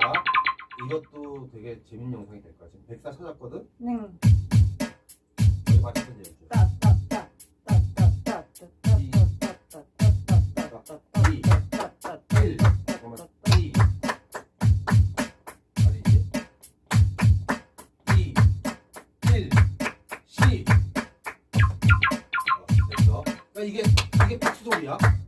자, 이것도 되게 재밌는 영상이 될 거야. 지금 백사 찾았거든? 네. 여기. 어, 됐어. 그러니까 이게, 이게 박수 소리야.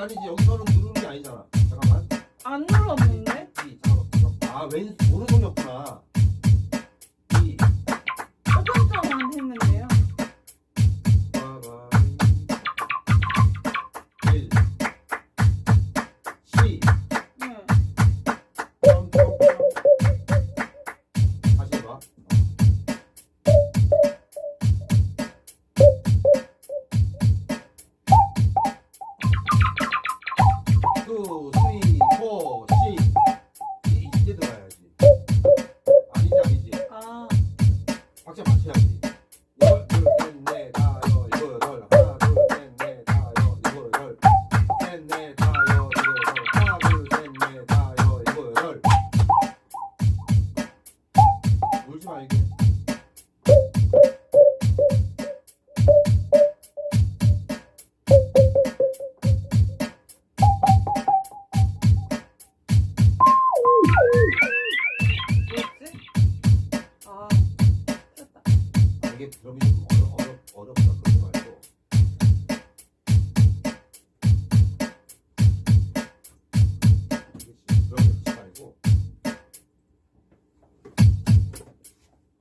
아니지 여기서는 누르는 게 아니잖아. 잠깐만. 안 눌렀는데? 이, 잠깐만, 잠깐만. 아 왼, 오른손이었구나.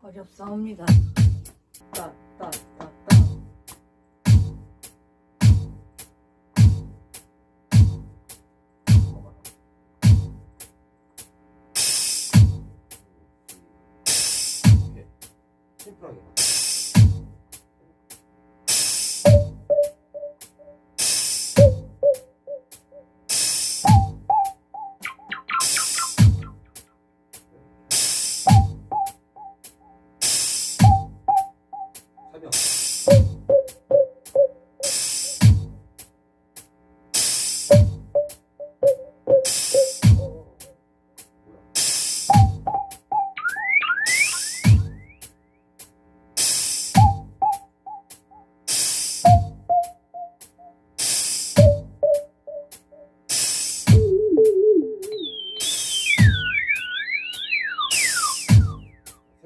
어렵사옵니다. 오케이. 심플하게.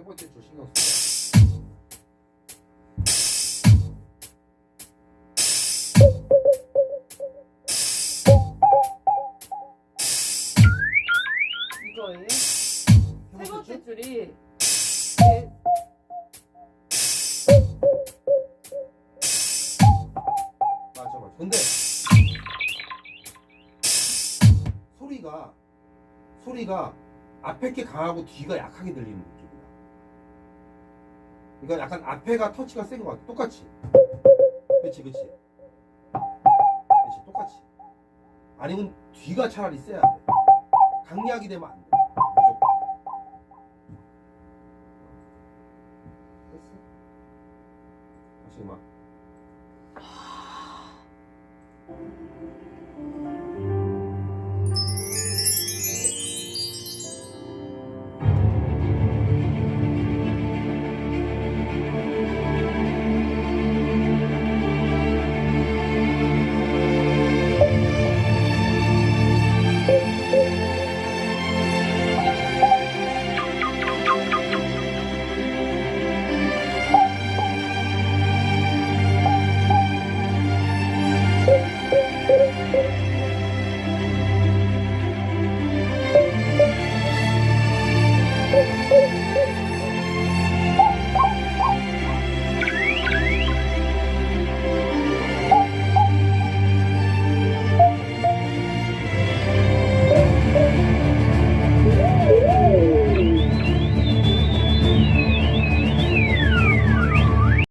세 번째 줄 신경. 이거예요? 세세 번째 번째 줄? 줄이 네, 맞아 맞아. 근데 소리가 소리가 앞에 게 강하고 뒤가 약하게 들리는 느낌 그러니까 약간 앞에가 터치가 센 것 같아. 똑같이. 그렇지 그렇지. 그렇지 똑같이. 아니면 뒤가 차라리 세야 돼. 강약이 되면 안 돼. 무조건. 다시 막. Oh,